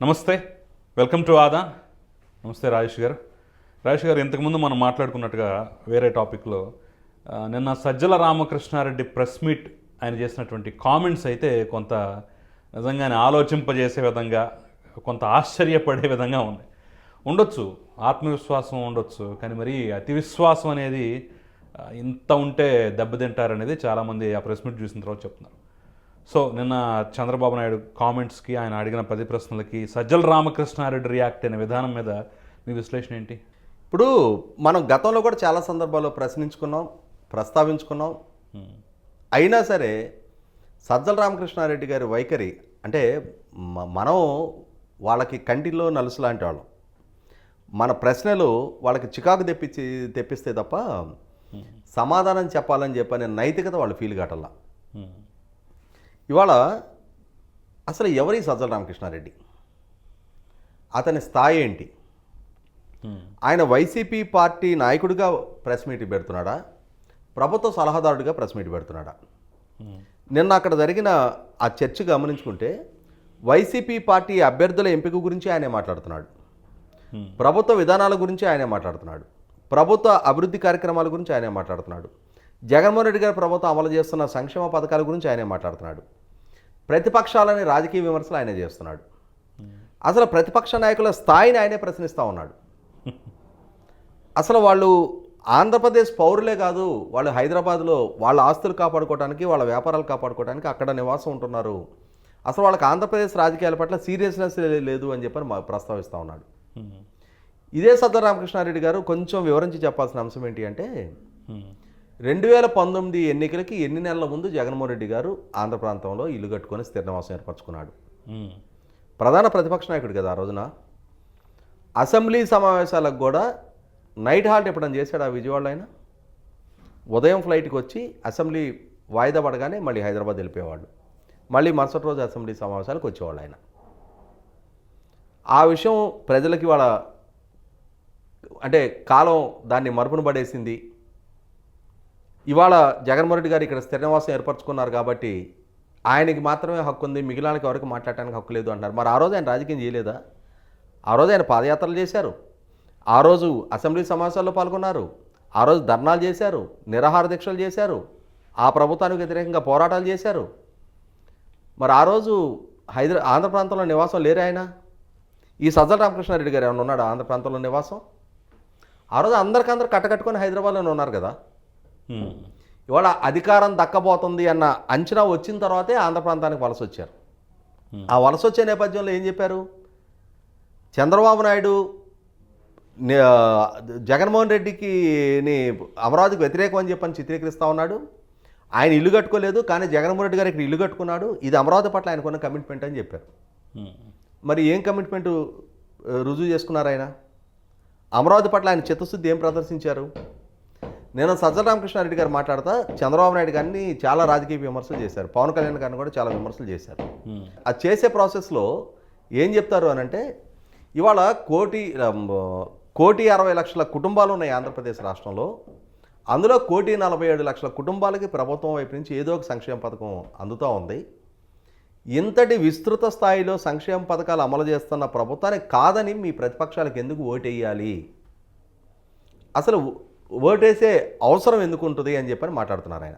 నమస్తే. Welcome to ఆదా నమస్తే రాజేష్ గారు. రాజేష్ గారు ఇంతకుముందు మనం మాట్లాడుకున్నట్టుగా వేరే టాపిక్లో నిన్న సజ్జల రామకృష్ణారెడ్డి ప్రెస్ మీట్ ఆయన చేసినటువంటి కామెంట్స్ అయితే కొంత నిజంగానే ఆలోచింపజేసే విధంగా కొంత ఆశ్చర్యపడే విధంగా ఉంది ఉండొచ్చు ఆత్మవిశ్వాసం ఉండొచ్చు కానీ మరి అతి విశ్వాసం అనేది ఇంత ఉంటే దెబ్బతింటారనేది చాలామంది ఆ ప్రెస్ మీట్ చూసిన తర్వాత చెప్తున్నారు. సో నిన్న చంద్రబాబు నాయుడు కామెంట్స్కి ఆయన అడిగిన పది ప్రశ్నలకి సజ్జల రామకృష్ణారెడ్డి రియాక్ట్ అయిన విధానం మీద మీ విశ్లేషణ ఏంటి? ఇప్పుడు మనం గతంలో కూడా చాలా సందర్భాల్లో ప్రశ్నించుకున్నాం ప్రస్తావించుకున్నాం. అయినా సరే సజ్జల రామకృష్ణారెడ్డి గారి వైఖరి అంటే మనం వాళ్ళకి కంటిలో నలుసు లాంటి వాళ్ళం. మన ప్రశ్నలు వాళ్ళకి చికాకు తెప్పించి తెప్పిస్తే తప్ప సమాధానం చెప్పాలని చెప్పనే నైతికత వాళ్ళు ఫీల్ కావటల్లా Hmm. ఇవాళ అసలు ఎవరి సజ్జల రామకృష్ణారెడ్డి? అతని స్థాయి ఏంటి. ఆయన వైసీపీ పార్టీ నాయకుడిగా ప్రెస్ మీట్ పెడుతున్నాడా? ప్రభుత్వ సలహాదారుడిగా ప్రెస్ మీట్ పెడుతున్నాడా. నిన్న అక్కడ జరిగిన ఆ చర్చ గమనించుకుంటే వైసీపీ పార్టీ అభ్యర్థుల ఎంపిక గురించి ఆయనే మాట్లాడుతున్నాడు. ప్రభుత్వ విధానాల గురించి ఆయనే మాట్లాడుతున్నాడు. ప్రభుత్వ అభివృద్ధి కార్యక్రమాల గురించి ఆయనే మాట్లాడుతున్నాడు. జగన్మోహన్ రెడ్డి గారి ప్రభుత్వం అమలు చేస్తున్న సంక్షేమ పథకాల గురించి ఆయనే మాట్లాడుతున్నాడు. ప్రతిపక్షాలని రాజకీయ విమర్శలు ఆయనే చేస్తున్నాడు అసలు ప్రతిపక్ష నాయకుల స్థాయిని ఆయనే ప్రశ్నిస్తూ ఉన్నాడు అసలు వాళ్ళు ఆంధ్రప్రదేశ్ పౌరులే కాదు వాళ్ళు హైదరాబాద్లో వాళ్ళ ఆస్తులు కాపాడుకోవడానికి వాళ్ళ వ్యాపారాలు కాపాడుకోవడానికి అక్కడ నివాసం ఉంటున్నారు అసలు వాళ్ళకి ఆంధ్రప్రదేశ్ రాజకీయాల పట్ల సీరియస్నెస్ లేదు అని చెప్పని మా ప్రస్తావిస్తూ ఉన్నాడు. ఇదే సద్దర్ రామకృష్ణారెడ్డి గారు కొంచెం వివరించి చెప్పాల్సిన అంశం ఏంటి అంటే. రెండు వేల పంతొమ్మిది ఎన్నికలకి ఎన్ని నెలల ముందు జగన్మోహన్ రెడ్డి గారు ఆంధ్ర ప్రాంతంలో ఇల్లు కట్టుకొని స్థిర నివాసం ఏర్పరచుకున్నాడు. ప్రధాన ప్రతిపక్ష నాయకుడు కదా ఆ రోజున. అసెంబ్లీ సమావేశాలకు కూడా నైట్ హాల్ట్ ఎప్పుడైనా చేశాడు ఆ విజయవాడలో ఆయన? ఉదయం ఫ్లైట్కి వచ్చి అసెంబ్లీ వాయిదా పడగానే మళ్ళీ హైదరాబాద్ వెళ్ళిపోయేవాళ్ళు మళ్ళీ మరుసటి రోజు అసెంబ్లీ సమావేశాలకు వచ్చేవాళ్ళు ఆయన. ఆ విషయం ప్రజలకి వాళ్ళ అంటే కాలం దాన్ని మరుపును పడేసింది. ఇవాళ జగన్మోహన్ రెడ్డి గారు ఇక్కడ స్థిర నివాసం ఏర్పరచుకున్నారు కాబట్టి ఆయనకి మాత్రమే హక్కు ఉంది మిగిలినకి ఎవరికి మాట్లాడటానికి హక్కు లేదు అంటారు మరి ఆ రోజు ఆయన రాజకీయం చేయలేదా? ఆ రోజు ఆయన పాదయాత్రలు చేశారు. ఆ రోజు అసెంబ్లీ సమావేశాల్లో పాల్గొన్నారు. ఆ రోజు ధర్నాలు చేశారు నిరాహార దీక్షలు చేశారు ఆ ప్రభుత్వానికి వ్యతిరేకంగా పోరాటాలు చేశారు. మరి ఆ రోజు హైదరా ఆంధ్ర ప్రాంతంలో నివాసం లేరు ఆయన? ఈ సజ్జల రామకృష్ణారెడ్డి గారు ఏమైనా ఉన్నాడు ఆంధ్ర ప్రాంతంలో నివాసం? ఆ రోజు అందరికందరు కట్టకట్టుకొని హైదరాబాద్లోనే ఉన్నారు కదా? ఇవాళ అధికారం దక్కబోతుంది అన్న అంచనా వచ్చిన తర్వాతే ఆంధ్ర ప్రాంతానికి వలస వచ్చారు. ఆ వలస వచ్చే నేపథ్యంలో ఏం చెప్పారు? చంద్రబాబు నాయుడు జగన్మోహన్ రెడ్డికి ని అమరావతికి వ్యతిరేకం అని చెప్పని చిత్రీకరిస్తూ ఉన్నాడు. ఆయన ఇల్లు కట్టుకోలేదు కానీ జగన్మోహన్ రెడ్డి గారు ఇక్కడ ఇల్లు కట్టుకున్నాడు. ఇది అమరావతి పట్ల ఆయనకున్న కమిట్మెంట్ అని చెప్పారు. మరి ఏం కమిట్మెంట్ రుజువు చేసుకున్నారు ఆయన? అమరావతి పట్ల ఆయన చిత్తశుద్ధి ఏం ప్రదర్శించారు? నేను సజ్జల రామకృష్ణారెడ్డి గారు మాట్లాడతా చంద్రబాబు నాయుడు గారిని చాలా రాజకీయ విమర్శలు చేశారు. పవన్ కళ్యాణ్ గారిని కూడా చాలా విమర్శలు చేశారు. అది చేసే ప్రాసెస్లో ఏం చెప్తారు అని అంటే ఇవాళ కోటి కోటి అరవై లక్షల కుటుంబాలు ఉన్నాయి ఆంధ్రప్రదేశ్ రాష్ట్రంలో. అందులో కోటి నలభై ఏడు లక్షల కుటుంబాలకి ప్రభుత్వం వైపు నుంచి ఏదో ఒక సంక్షేమ పథకం అందుతూ ఉంది. ఇంతటి విస్తృత స్థాయిలో సంక్షేమ పథకాలు అమలు చేస్తున్న ప్రభుత్వానికి కాదని మీ ప్రతిపక్షాలకు ఎందుకు ఓటేయాలి? అసలు ఓటేసే అవసరం ఎందుకు ఉంటుంది అని చెప్పని మాట్లాడుతున్నారు ఆయన.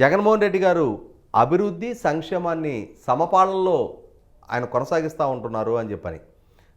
జగన్మోహన్ రెడ్డి గారు అభివృద్ధి సంక్షేమాన్ని సమపాలనలో ఆయన కొనసాగిస్తూ ఉంటున్నారు అని చెప్పని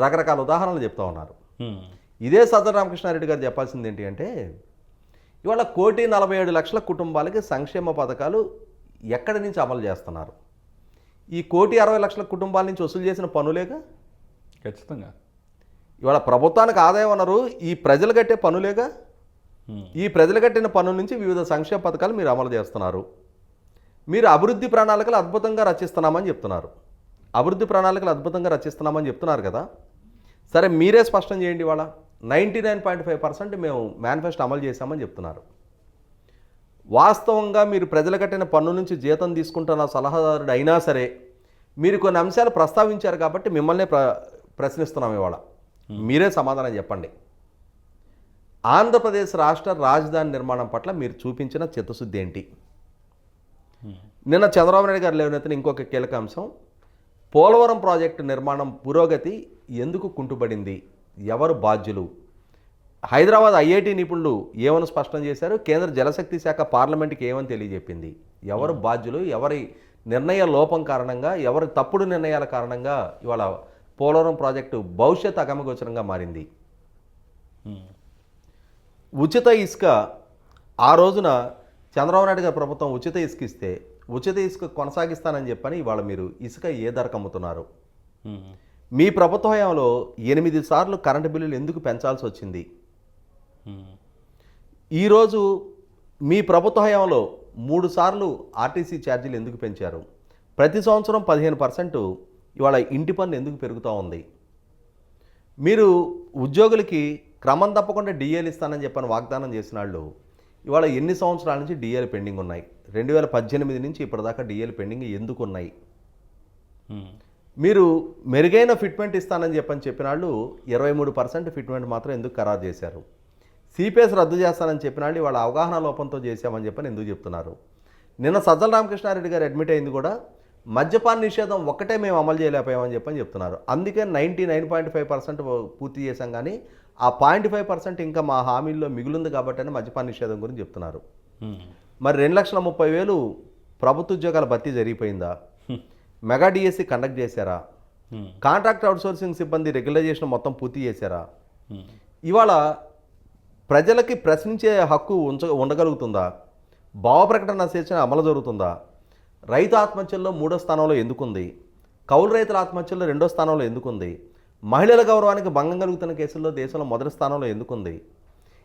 రకరకాల ఉదాహరణలు చెప్తా ఉన్నారు. ఇదే సదర్ రామకృష్ణారెడ్డి గారు చెప్పాల్సింది ఏంటి అంటే ఇవాళ కోటి నలభై ఏడు లక్షల కుటుంబాలకి సంక్షేమ పథకాలు ఎక్కడి నుంచి అమలు చేస్తున్నారు? ఈ కోటి అరవై లక్షల కుటుంబాల నుంచి వసూలు చేసిన పనులేగా? ఖచ్చితంగా. ఇవాళ ప్రభుత్వానికి ఆదాయం అన్నారు ఈ ప్రజలు కట్టే పనులేగా. ఈ ప్రజలు కట్టిన పనుల నుంచి వివిధ సంక్షేమ పథకాలు మీరు అమలు చేస్తున్నారు. మీరు అభివృద్ధి ప్రణాళికలు అద్భుతంగా రచిస్తున్నామని చెప్తున్నారు. అభివృద్ధి ప్రణాళికలు అద్భుతంగా రచిస్తున్నామని చెప్తున్నారు కదా? సరే మీరే స్పష్టం చేయండి ఇవాళ. Ninety nine point five percent మేము మేనిఫెస్టో అమలు చేశామని చెప్తున్నారు. వాస్తవంగా మీరు ప్రజలు కట్టిన పన్ను నుంచి జీతం తీసుకుంటున్న సలహాదారుడు అయినా సరే మీరు కొన్ని అంశాలు ప్రస్తావించారు కాబట్టి మిమ్మల్నే ప్ర ప్రశ్నిస్తున్నాం ఇవాళ. మీరే సమాధానం చెప్పండి. ఆంధ్రప్రదేశ్ రాష్ట్ర రాజధాని నిర్మాణం పట్ల మీరు చూపించిన చిత్తశుద్ధి ఏంటి? నిన్న చంద్రబాబు నాయుడు గారు లేవనెత్తిన ఇంకొక కీలక అంశం పోలవరం ప్రాజెక్టు నిర్మాణం పురోగతి ఎందుకు కుంటుపడింది? ఎవరు బాధ్యులు? హైదరాబాద్ ఐఐటి నిపుణులు ఏమని స్పష్టం చేశారు? కేంద్ర జలశక్తి శాఖ పార్లమెంట్కి ఏమని తెలియజెప్పింది? ఎవరు బాధ్యులు? ఎవరి నిర్ణయ లోపం కారణంగా? ఎవరి తప్పుడు నిర్ణయాల కారణంగా? ఇవాళ పోలవరం ప్రాజెక్టు భవిష్యత్ అగమగోచరంగా మారింది. ఉచిత ఇసుక ఆ రోజున చంద్రబాబు నాయుడు గారి ప్రభుత్వం ఉచిత ఇసుక ఇస్తే ఉచిత ఇసుక కొనసాగిస్తానని చెప్పని ఇవాళ మీరు ఇసుక ఏ ధరకు అమ్ముతున్నారు? మీ ప్రభుత్వ హయాంలో ఎనిమిది సార్లు కరెంటు బిల్లులు ఎందుకు పెంచాల్సి వచ్చింది? ఈరోజు మీ ప్రభుత్వ హయాంలో మూడు సార్లు ఆర్టీసీ ఛార్జీలు ఎందుకు పెంచారు? ప్రతి సంవత్సరం పదిహేను పర్సెంట్ ఇవాళ ఇంటి పన్ను ఎందుకు పెరుగుతూ ఉంది? మీరు ఉద్యోగులకి క్రమం తప్పకుండా డిఏలు ఇస్తానని చెప్పని వాగ్దానం చేసిన వాళ్ళు ఇవాళ ఎన్ని సంవత్సరాల నుంచి డిఏలు పెండింగ్ ఉన్నాయి? రెండు వేల పద్దెనిమిది నుంచి ఇప్పటిదాకా డిఏలు పెండింగ్ ఎందుకు ఉన్నాయి? మీరు మెరుగైన ఫిట్మెంట్ ఇస్తానని చెప్పని చెప్పిన వాళ్ళు ఇరవై మూడు పర్సెంట్ ఫిట్మెంట్ మాత్రం ఎందుకు ఖరారు చేశారు? సిపిఎస్ రద్దు చేస్తానని చెప్పిన వాళ్ళు వాళ్ళ అవగాహన లోపంతో చేశామని చెప్పని ఎందుకు చెప్తున్నారు? నిన్న సజ్జల రామకృష్ణారెడ్డి గారు అడ్మిట్ అయింది కూడా మద్యపాన నిషేధం ఒక్కటే మేము అమలు చేయలేకపోయామని చెప్పని చెప్తున్నారు. అందుకే ninety nine point five percent పూర్తి చేశాం కానీ ఆ పాయింట్ ఫైవ్ పర్సెంట్ ఇంకా మా హామీల్లో మిగులుంది కాబట్టి అని మద్యపాన నిషేధం గురించి చెప్తున్నారు. మరి రెండు లక్షల ముప్పై వేలు ప్రభుత్వ ఉద్యోగాల భర్తీ జరిగిపోయిందా? మెగా డిఎస్సి కండక్ట్ చేశారా? కాంట్రాక్ట్ అవుట్సోర్సింగ్ సిబ్బంది రెగ్యులైజేషన్ మొత్తం పూర్తి చేశారా? ఇవాళ ప్రజలకి ప్రశ్నించే హక్కు ఉంచ ఉండగలుగుతుందా? భావ ప్రకటన స్వేచ్ఛ అమలు జరుగుతుందా? రైతు ఆత్మహత్యల్లో మూడో స్థానంలో ఎందుకుంది? కౌలు రైతుల ఆత్మహత్యల్లో రెండో స్థానంలో ఎందుకుంది? మహిళల గౌరవానికి భంగం కలుగుతున్న కేసుల్లో దేశంలో మొదటి స్థానంలో ఎందుకుంది?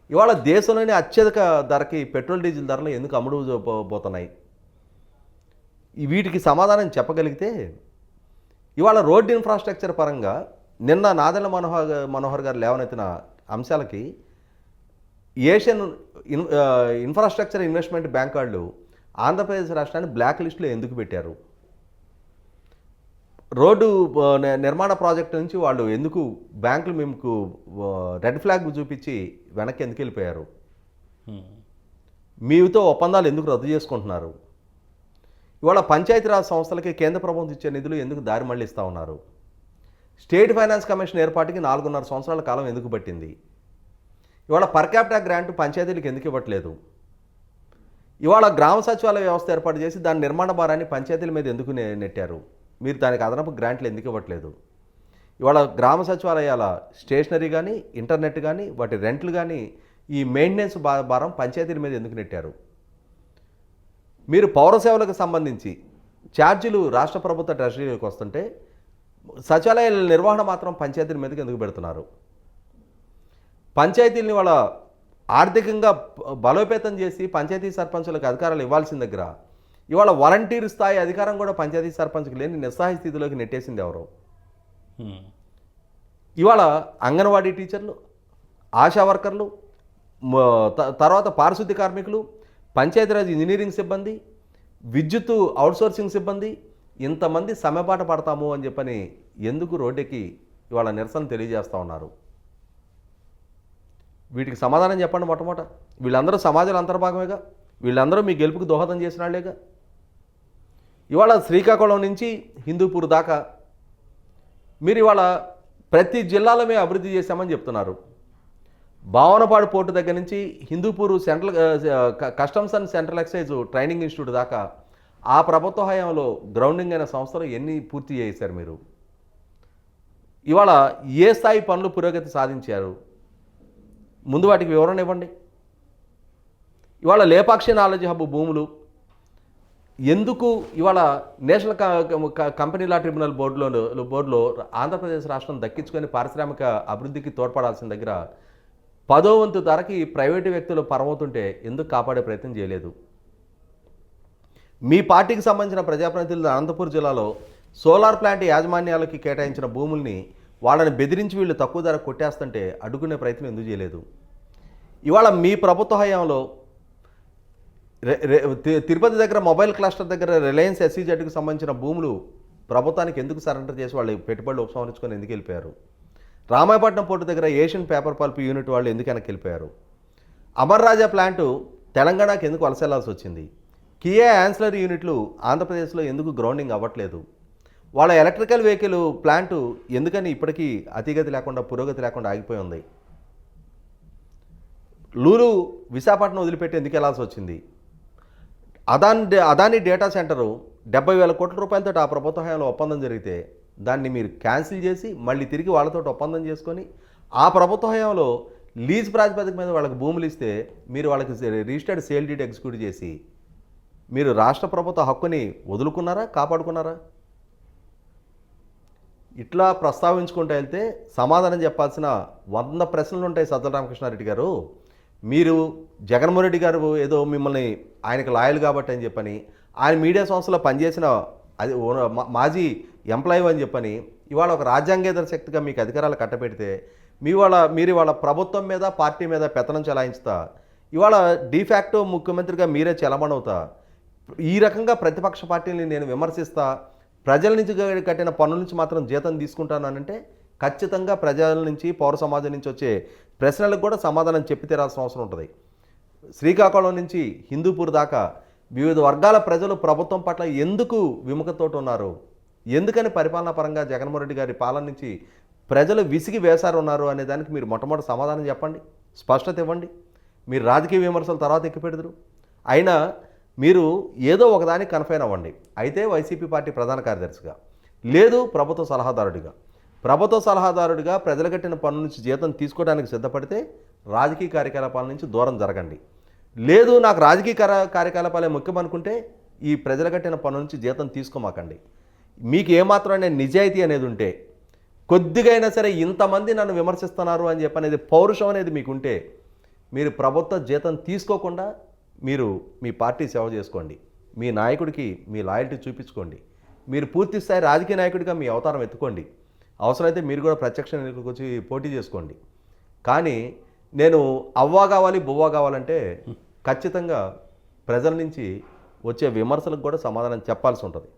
ఇవాళ దేశంలోని అత్యధిక ధరకి పెట్రోల్ డీజిల్ ధరలు ఎందుకు అమ్ముడు పోతున్నాయి? వీటికి సమాధానం చెప్పగలిగితే ఇవాళ రోడ్డు ఇన్ఫ్రాస్ట్రక్చర్ పరంగా నిన్న నాదెల మనోహర్ మనోహర్ గారు లేవనెత్తిన అంశాలకి Asian in infrastructure investment bank వాళ్ళు ఆంధ్రప్రదేశ్ రాష్ట్రాన్ని బ్లాక్ లిస్టులో ఎందుకు పెట్టారు? రోడ్డు నిర్మాణ ప్రాజెక్టు నుంచి వాళ్ళు ఎందుకు బ్యాంకులు మీకు రెడ్ ఫ్లాగ్ చూపించి వెనక్కి ఎందుకు వెళ్ళిపోయారు? మీతో ఒప్పందాలు ఎందుకు రద్దు చేసుకుంటున్నారు? ఇవాళ పంచాయతీరాజ్ సంస్థలకి కేంద్ర ప్రభుత్వం ఇచ్చే నిధులు ఎందుకు దారి మళ్ళిస్తూ ఉన్నారు? స్టేట్ ఫైనాన్స్ కమిషన్ ఏర్పాటుకి నాలుగున్నర సంవత్సరాల కాలం ఎందుకు పట్టింది? ఇవాళ పర్ క్యాపిటల్ గ్రాంట్ పంచాయతీలకు ఎందుకు ఇవ్వట్లేదు? ఇవాళ గ్రామ సచివాలయ వ్యవస్థ ఏర్పాటు చేసి దాని నిర్మాణ భారాన్ని పంచాయతీల మీద ఎందుకు నెట్టారు? మీరు దానికి అదనపు గ్రాంట్లు ఎందుకు ఇవ్వట్లేదు? ఇవాళ గ్రామ సచివాలయాల స్టేషనరీ కానీ ఇంటర్నెట్ కానీ వాటి రెంట్లు కానీ ఈ మెయింటెనెన్స్ భా- భారం పంచాయతీల మీద ఎందుకు నెట్టారు? మీరు పౌర సేవలకు సంబంధించి ఛార్జీలు రాష్ట్ర ప్రభుత్వ ట్రెజరీలకు వస్తుంటే సచివాలయాల నిర్వహణ మాత్రం పంచాయతీల మీదకి ఎందుకు పెడుతున్నారు? పంచాయతీలని వాళ్ళ ఆర్థికంగా బలోపేతం చేసి పంచాయతీ సర్పంచులకు అధికారాలు ఇవ్వాల్సిన దగ్గర. ఇవాళ వాలంటీర్ స్థాయి అధికారం కూడా పంచాయతీ సర్పంచ్కి లేని నిస్సహాయ స్థితిలోకి నెట్టేసింది ఎవరు. ఇవాళ అంగన్వాడీ టీచర్లు ఆశా వర్కర్లు తర్వాత పారిశుద్ధ్య కార్మికులు పంచాయతీరాజ్ ఇంజనీరింగ్ సిబ్బంది విద్యుత్ అవుట్సోర్సింగ్ సిబ్బంది ఇంతమంది సమ్మెబాట పడతాము అని చెప్పని ఎందుకు రోడ్డెక్కి ఇవాళ నిరసన తెలియజేస్తూ ఉన్నారు. వీటికి సమాధానం చెప్పండి మొట్టమొదట. వీళ్ళందరూ సమాజంలో అంతర్భాగమేగా. వీళ్ళందరూ మీ గెలుపుకు దోహదం చేసిన వాళ్ళేగా. ఇవాళ శ్రీకాకుళం నుంచి హిందూపూర్ దాకా మీరు ఇవాళ ప్రతి జిల్లాలో మేము అభివృద్ధి చేశామని చెప్తున్నారు. భావనపాడు పోర్టు దగ్గర నుంచి Hindupur central customs and central excise training institute దాకా ఆ ప్రభుత్వ హయాంలో గ్రౌండింగ్ అయిన సంస్థలు ఎన్ని పూర్తి చేశారు మీరు? ఇవాళ ఏ స్థాయి పనులు పురోగతి సాధించారు? ముందు వాటికి వివరణ ఇవ్వండి. ఇవాళ లేపాక్షి నాలెడ్జ్ హబ్ భూములు ఎందుకు ఇవాళ నేషనల్ కంపెనీ లా ట్రిబ్యునల్ బోర్డులో బోర్డులో ఆంధ్రప్రదేశ్ రాష్ట్రం దక్కించుకొని పారిశ్రామిక అభివృద్ధికి తోడ్పడాల్సిన దగ్గర పదో వంతు ధరకి ప్రైవేటు వ్యక్తులు పరమవుతుంటే ఎందుకు కాపాడే ప్రయత్నం చేయలేదు? మీ పార్టీకి సంబంధించిన ప్రజాప్రతినిధులు అనంతపూర్ జిల్లాలో సోలార్ ప్లాంట్ యాజమాన్యాలకి కేటాయించిన భూముల్ని వాళ్ళని బెదిరించి వీళ్ళు తక్కువ ధర కొట్టేస్తుంటే అడ్డుకునే ప్రయత్నం ఎందుకు చేయలేదు? ఇవాళ మీ ప్రభుత్వ హయాంలో తి- తిరుపతి దగ్గర మొబైల్ క్లస్టర్ దగ్గర రిలయన్స్ ఎస్సీజెడ్కి సంబంధించిన భూములు ప్రభుత్వానికి ఎందుకు సరెండర్ చేసి వాళ్ళు పెట్టుబడులు ఉపసంహరించుకొని ఎందుకు వెళ్ళిపోయారు? రామాయపట్నం పోర్టు దగ్గర ఏషియన్ పేపర్ పల్ప్ యూనిట్ వాళ్ళు ఎందుకు వెనక్కి వెళ్ళిపోయారు? అమర్రాజా ప్లాంటు తెలంగాణకి ఎందుకు వలసెళ్ళాల్సి వచ్చింది? కియా యాన్సిలరీ యూనిట్లు ఆంధ్రప్రదేశ్లో ఎందుకు గ్రౌండింగ్ అవ్వట్లేదు? వాళ్ళ ఎలక్ట్రికల్ వెహికల్ ప్లాంట్ ఎందుకని ఇప్పటికీ అతిగతి లేకుండా పురోగతి లేకుండా ఆగిపోయి ఉంది? లూలు విశాఖపట్నం వదిలిపెట్టి ఎందుకు వెళ్ళాల్సి వచ్చింది? అదాని డే- అదాని డేటా సెంటరు డెబ్బై వేల కోట్ల రూపాయలతో ఆ ప్రభుత్వ హయాంలో ఒప్పందం జరిగితే దాన్ని మీరు క్యాన్సిల్ చేసి మళ్ళీ తిరిగి వాళ్ళతో ఒప్పందం చేసుకొని ఆ ప్రభుత్వ హయాంలో లీజ్ ప్రాతిపదిక మీద వాళ్ళకి భూములు ఇస్తే మీరు వాళ్ళకి రిజిస్టర్డ్ సేల్ డీడ్ ఎగ్జిక్యూట్ చేసి మీరు రాష్ట్ర ప్రభుత్వ హక్కుని వదులుకున్నారా కాపాడుకున్నారా? ఇట్లా ప్రస్తావించుకుంటూ వెళ్తే సమాధానం చెప్పాల్సిన వంద ప్రశ్నలు ఉంటాయి సజ్జల రామకృష్ణారెడ్డి గారు. మీరు జగన్మోహన్ రెడ్డి గారు ఏదో మిమ్మల్ని ఆయనకు లాయల్ కాబట్టి అని చెప్పని ఆయన మీడియా సంస్థలో పనిచేసిన అది ఓన- మా- మాజీ ఎంప్లాయీ అని చెప్పని ఇవాళ ఒక రాజ్యాంగేతర శక్తిగా మీకు అధికారాలు కట్టబెడితే మీ వాళ్ళ మీరు వాళ్ళ ప్రభుత్వం మీద పార్టీ మీద పెత్తనం చెలాయించుతా ఇవాళ డిఫాక్టో ముఖ్యమంత్రిగా మీరే చెలమణవుతా ఈ రకంగా ప్రతిపక్ష పార్టీని నేను విమర్శిస్తా. ప్రజల నుంచి కట్టిన పన్నుల నుంచి మాత్రం జీతం తీసుకుంటానంటే ఖచ్చితంగా ప్రజల నుంచి పౌర సమాజం నుంచి వచ్చే ప్రశ్నలకు కూడా సమాధానం చెప్పి తీరాల్సిన అవసరం ఉంటుంది. శ్రీకాకుళం నుంచి హిందూపూర్ దాకా వివిధ వర్గాల ప్రజలు ప్రభుత్వం పట్ల ఎందుకు విముఖతోటి ఉన్నారు? ఎందుకని పరిపాలనా పరంగా జగన్మోహన్ రెడ్డి గారి పాలన నుంచి ప్రజలు విసిగి వేసారు ఉన్నారు అనే దానికి మీరు మొట్టమొదటి సమాధానం చెప్పండి. స్పష్టత ఇవ్వండి. మీరు రాజకీయ విమర్శలు తర్వాత ఎక్కిపెడదురు అయినా మీరు ఏదో ఒకదానికి కన్ఫైన్ అవ్వండి. అయితే వైసీపీ పార్టీ ప్రధాన కార్యదర్శిగా లేదు ప్రభుత్వ సలహాదారుడిగా. ప్రభుత్వ సలహాదారుడిగా ప్రజలు కట్టిన పన్ను నుంచి జీతం తీసుకోవడానికి సిద్ధపడితే రాజకీయ కార్యకలాపాల నుంచి దూరం జరగండి. లేదు నాకు రాజకీయ కార్య- కార్యకలాపాలే ముఖ్యం అనుకుంటే ఈ ప్రజలు కట్టిన పన్ను నుంచి జీతం తీసుకోమాకండి. మీకు ఏమాత్రమైన నిజాయితీ అనేది ఉంటే కొద్దిగైనా సరే ఇంతమంది నన్ను విమర్శిస్తున్నారు అని చెప్పి అనేది పౌరుషం అనేది మీకుంటే మీరు ప్రభుత్వ జీతం తీసుకోకుండా మీరు మీ పార్టీ సేవ చేసుకోండి. మీ నాయకుడికి మీ లాయల్టీ చూపించుకోండి. మీరు పూర్తి స్థాయి రాజకీయ నాయకుడిగా మీ అవతారం ఎత్తుకోండి. అవసరమైతే మీరు కూడా ప్రత్యక్ష ఎన్నికలకు వచ్చి పోటీ చేసుకోండి. కానీ నేను అవ్వా కావాలి బువ్వా కావాలంటే ఖచ్చితంగా ప్రజల నుంచి వచ్చే విమర్శలకు కూడా సమాధానం చెప్పాల్సి ఉంటుంది.